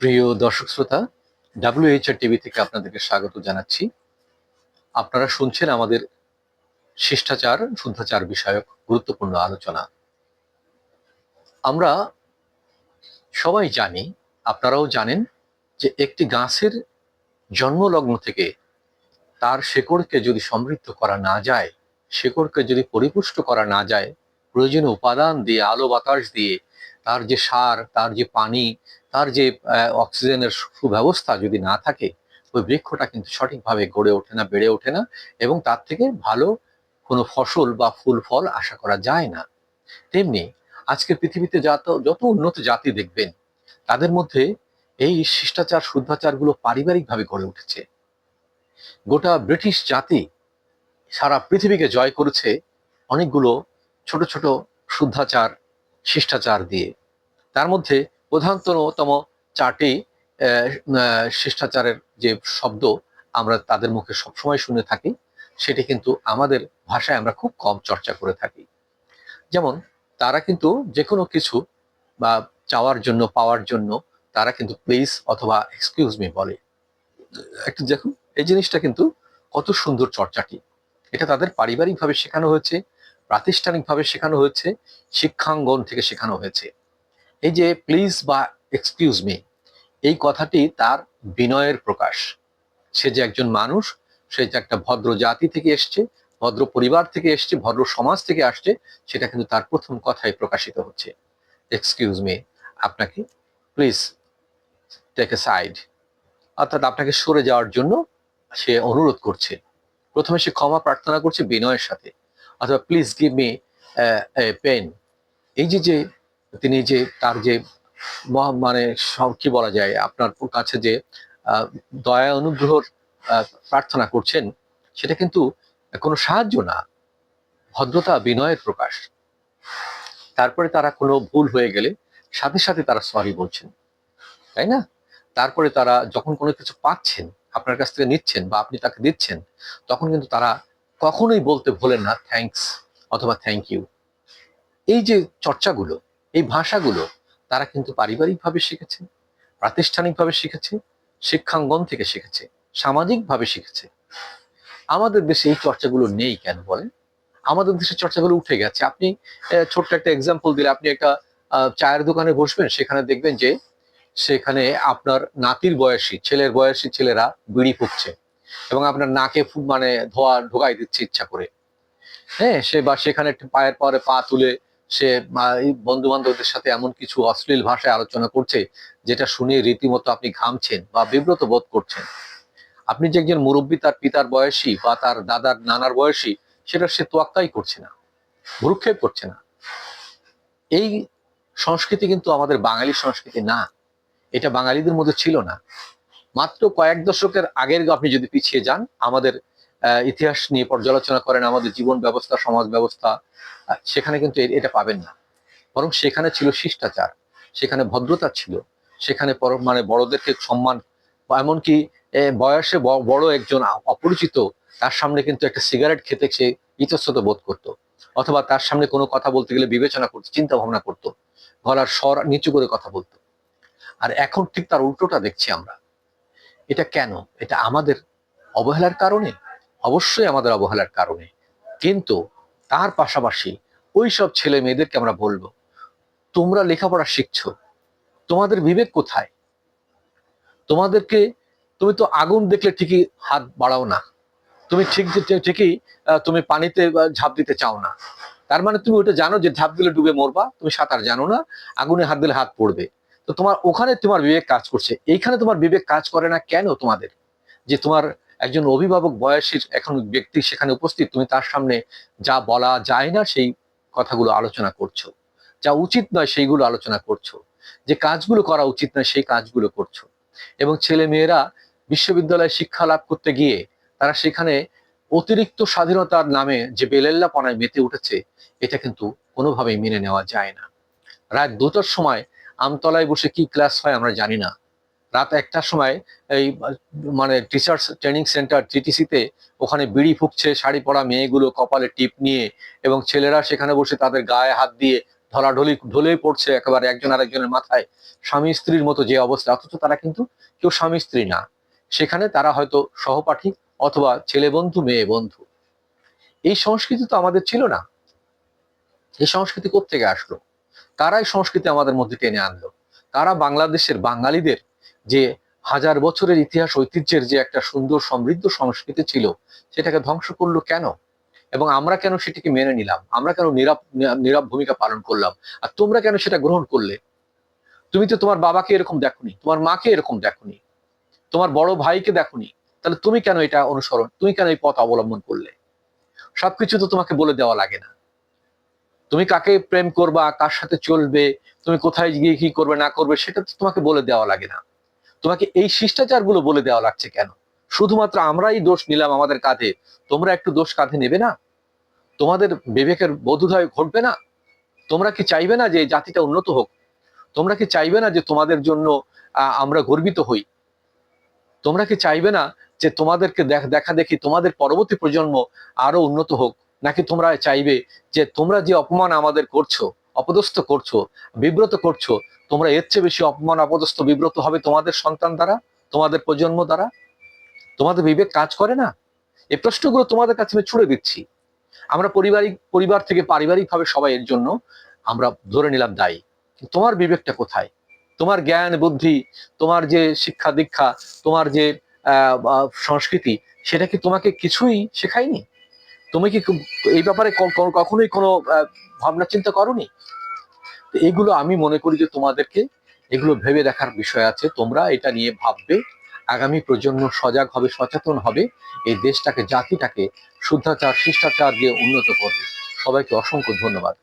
প্রিয় দর্শক শ্রোতা ডাব্লিউএইচআর টিভি থেকে আপনাদেরকে স্বাগত জানাচ্ছি। আপনারা শুনছেন আমাদের শিষ্টাচার, শুদ্ধাচার বিষয়ক গুরুত্বপূর্ণ আলোচনা। আমরা সবাই জানি, আপনারাও জানেন যে একটি গাছের জন্মলগ্ন থেকে তার শেকড়কে যদি সমৃদ্ধ করা না যায়, শেকড়কে যদি পরিপুষ্ট করা না যায়, প্রয়োজনীয় উপাদান দিয়ে, আলো বাতাস দিয়ে তার যে সার, তার যে পানি তার যে অক্সিজেনের সুব্যবস্থা যদি না থাকে, ওই বৃক্ষটা কিন্তু সঠিকভাবে গড়ে ওঠে না, বেড়ে ওঠে না এবং তার থেকে ভালো কোনো ফসল বা ফুল, ফল আশা করা যায় না। তেমনি আজকের পৃথিবীতে যত যত উন্নত জাতি দেখবেন, তাদের মধ্যে এই শিষ্টাচার, শুদ্ধাচারগুলো পারিবারিকভাবে গড়ে উঠেছে। গোটা ব্রিটিশ জাতি সারা পৃথিবীকে জয় করেছে অনেকগুলো ছোট ছোট শুদ্ধাচার, শিষ্টাচার দিয়ে। তার মধ্যে প্রধানতম চারটি শিষ্টাচারের যে শব্দ আমরা তাদের মুখে সবসময় শুনে থাকি, সেটি কিন্তু আমাদের ভাষায় আমরা খুব কম চর্চা করে থাকি। যেমন, তারা কিন্তু যে কোনো কিছু বা চাওয়ার জন্য, পাওয়ার জন্য তারা কিন্তু প্লিজ অথবা এক্সকিউজ মি বলে। একটু দেখুন, এই জিনিসটা কিন্তু কত সুন্দর চর্চাটি। এটা তাদের পারিবারিকভাবে শেখানো হয়েছে, প্রাতিষ্ঠানিকভাবে শেখানো হয়েছে, শিক্ষাঙ্গন থেকে শেখানো হয়েছে। এই যে প্লিজ বা এক্সকিউজ মি এই কথাটি তার বিনয়ের প্রকাশ। সে যে একজন মানুষ, সে যে একটা ভদ্র জাতি থেকে এসছে, ভদ্র পরিবার থেকে এসছে, ভদ্র সমাজ থেকে আসছে, সেটা কিন্তু তার প্রথম কথায় প্রকাশিত হচ্ছে। এক্সকিউজ মি আপনাকে প্লিজ টেক এ সাইড অর্থাৎ আপনাকে সরে যাওয়ার জন্য সে অনুরোধ করছে। প্রথমে সে ক্ষমা প্রার্থনা করছে বিনয়ের সাথে। অথবা প্লিজ গিভ মি পেন এই যে যে তিনি যে তার যে মানে সব কি বলা যায়, আপনার কাছে যে দয়া অনুগ্রহর প্রার্থনা করছেন, সেটা কিন্তু কোনো সাহায্য না। ভদ্রতা, বিনয়ের প্রকাশ। তারপরে তারা কোনো ভুল হয়ে গেলে সাথে সাথে তারা সরি বলছেন। তাই না? তারপরে তারা যখন কোনো কিছু পাচ্ছেন, আপনার কাছ থেকে নিচ্ছেন বা আপনি তাকে দিচ্ছেন, তখন কিন্তু তারা কখনোই বলতে ভোলেন না থ্যাঙ্কস অথবা থ্যাংক ইউ এই যে চর্চাগুলো এই ভাষাগুলো তারা কিন্তু পারিবারিকভাবে শিখেছে, প্রাতিষ্ঠানিকভাবে শিখেছে, শিক্ষাঙ্গন থেকে শিখেছে, সামাজিকভাবে শিখেছে। আমাদের দেশে এই চর্চাগুলো নেই কেন বলেন? আমাদের দেশে চর্চাগুলো উঠে গেছে। আপনি ছোট্ট একটা এক্সাম্পল দিলে আপনি একটা চায়ের দোকানে বসবেন, সেখানে দেখবেন যে সেখানে আপনার নাতির বয়সী, ছেলের বয়সী ছেলেরা বিড়ি ফুঁকছে এবং আপনার নাকে মানে ধোয়া ঢোকাই দিচ্ছে ইচ্ছা করে। হ্যাঁ সে বা সেখানে একটু পায়ের পরে পা তুলে সে বন্ধু বান্ধবদের সাথে এমন কিছু অশ্লীল ভাষায় আলোচনা করছে, যেটা শুনে রীতিমতো আপনি ঘামছেন বা বিব্রত বোধ করছেন। আপনি যে একজন মুরব্বী, তার পিতার বয়সী বা তার দাদার, নানার বয়সী, সেটা সে তোয়াক্কাই করছে না, ভ্রুক্ষেপ করছে না। এই সংস্কৃতি কিন্তু আমাদের বাঙালি সংস্কৃতি না। এটা বাঙালিদের মধ্যে ছিল না। মাত্র কয়েক দশকের আগের আপনি যদি পিছিয়ে যান, আমাদের ইতিহাস নিয়ে পর্যালোচনা করেন, আমাদের জীবন ব্যবস্থা, সমাজ ব্যবস্থা সেখানে কিন্তু এটা পাবেন না। বরং সেখানে ছিল শিষ্টাচার, সেখানে ভদ্রতা ছিল, সেখানে মানে বড়দেরকে সম্মান এমনকি বয়সে বড় একজন অপরিচিত, তার সামনে কিন্তু একটা সিগারেট খেতে সে ইতস্তত বোধ করতো। অথবা তার সামনে কোনো কথা বলতে গেলে বিবেচনা করতো চিন্তা ভাবনা করতো, গলার স্বর নিচু করে কথা বলতো। আর এখন ঠিক তার উল্টোটা দেখছি আমরা। এটা কেন? এটা আমাদের অবহেলার কারণে? অবশ্যই আমাদের অবহেলার কারণে। কিন্তু তার পাশাপাশি ওই সব ছেলে মেয়েদেরকে আমরা বলব, তোমরা লেখাপড়া শিখছো, তোমাদের বিবেক কোথায়? তোমাদেরকে, তুমি তো আগুন দেখলে ঠিকই হাত বাড়াও না। তুমি ঠিক ঠিকই তুমি পানিতে ঝাঁপ দিতে চাও না। তার মানে তুমি ওটা জানো যে ঝাঁপ দিলে ডুবে মরবা, তুমি সাঁতার জানো না, আগুনে হাত দিলে হাত পড়বে। তো তোমার, ওখানে তোমার বিবেক কাজ করছে। এইখানে তোমার বিবেক কাজ করে না কেন তোমাদের? যে তোমার একজন অভিভাবক বয়সের এখন ব্যক্তি সেখানে উপস্থিত, তুমি তার সামনে যা বলা যায় না সেই কথাগুলো আলোচনা করছ। যা উচিত নয় সেইগুলো আলোচনা করছ। যে কাজগুলো করা উচিত নয় সেই কাজগুলো করছ। এবং ছেলে মেয়েরা বিশ্ববিদ্যালয়ে শিক্ষা লাভ করতে গিয়ে তারা সেখানে অতিরিক্ত স্বাধীনতার নামে যে বেলেল্লাপনায় মেতে উঠেছে, এটা কিন্তু কোনোভাবেই মেনে নেওয়া যায় না। রাত দুটোর সময় আমতলায় বসে কি ক্লাস হয় আমরা জানি না। রাত একটার সময় এই মানে টিচার্স ট্রেনিং সেন্টার টিটিসিতে ওখানে বিড়ি ফুঁকছে, শাড়ি পরা মেয়েগুলো কপালে টিপ নিয়ে এবং ছেলেরা সেখানে বসে তাদের গায়ে হাত দিয়ে ধরাঢলি ঢলে পড়ছে একেবারে একজন আরেকজনের মাথায়। স্বামী স্ত্রীর মতো যে অবস্থা, অথচ তারা কিন্তু কেউ স্বামী স্ত্রী না। সেখানে তারা হয়তো সহপাঠী অথবা ছেলে বন্ধু, মেয়ে বন্ধু। এই সংস্কৃতি তো আমাদের ছিল না। এই সংস্কৃতি থেকে আসলো? কারাই সংস্কৃতি আমাদের মধ্যে টেনে আনলো? তারা বাংলাদেশের বাঙালিদের যে হাজার বছরের ইতিহাস ঐতিহ্যের যে একটা সুন্দর সমৃদ্ধ সংস্কৃতি ছিল, সেটাকে ধ্বংস করল কেন? এবং আমরা কেন সেটিকে মেনে নিলাম? আমরা কেন নীরব নীরব ভূমিকা পালন করলাম? আর তোমরা কেন সেটা গ্রহণ করলে? তুমি তো তোমার বাবাকে এরকম দেখোনি, তোমার মাকে এরকম দেখোনি, তোমার বড় ভাইকে দেখোনি, তাহলে তুমি কেন এটা অনুসরণ, তুমি কেন এই পথ অবলম্বন করলে? সবকিছু তো তোমাকে বলে দেওয়া লাগে না। তুমি কাকে প্রেম করবা, কার সাথে চলবে, তুমি কোথায় গিয়ে কি করবে, না করবে, সেটা তো তোমাকে বলে দেওয়া লাগে না। তোমাকে এই শিষ্টাচারগুলো বলে দেওয়া লাগছে কেন? শুধুমাত্র আমরাই দোষ নিলাম আমাদের কাঁধে। তোমরা একটু দোষ কাঁধে নেবে না? তোমাদের বিবেকের বোধোদয় ঘটবে না? তোমরা কি চাইবে না যে জাতিটা উন্নত হোক? তোমরা কি চাইবে না যে তোমাদের জন্য আমরা গর্বিত হই? তোমরা কি চাইবে না যে তোমাদেরকে দেখা দেখি তোমাদের পরবর্তী প্রজন্ম আরও উন্নত হোক? নাকি তোমরা চাইবে যে তোমরা যে অপমান আমাদের করছ, অপদস্থ করছ, বিব্রত করছ তোমরা এর চেয়ে বেশি অপমান, অপদস্থ, বিব্রত হবে তোমাদের সন্তান দ্বারা, তোমাদের প্রজন্ম দ্বারা? তোমাদের বিবেক কাজ করে না? এই প্রশ্নগুলো তোমাদের কাছে আমি ছুড়ে দিচ্ছি। আমরা পারিবারিক, পরিবার থেকে পারিবারিকভাবে সবাই এর জন্য আমরা ধরে নিলাম দায়ী। তোমার বিবেকটা কোথায়? তোমার জ্ঞান, বুদ্ধি, তোমার যে শিক্ষা, দীক্ষা, তোমার যে সংস্কৃতি, সেটা কি তোমাকে কিছুই শেখায়নি? তুমি কি এই ব্যাপারে কখনোই কোনো ভাবনা চিন্তা করনি? তো এগুলো আমি মনে করি যে তোমাদেরকে এগুলো ভেবে দেখার বিষয় আছে। তোমরা এটা নিয়ে ভাববে। আগামী প্রজন্ম সজাগ হবে, সচেতন হবে। এই দেশটাকে, জাতিটাকে শুদ্ধাচার, শিষ্টাচার দিয়ে উন্নত করবে। সবাইকে অসংখ্য ধন্যবাদ।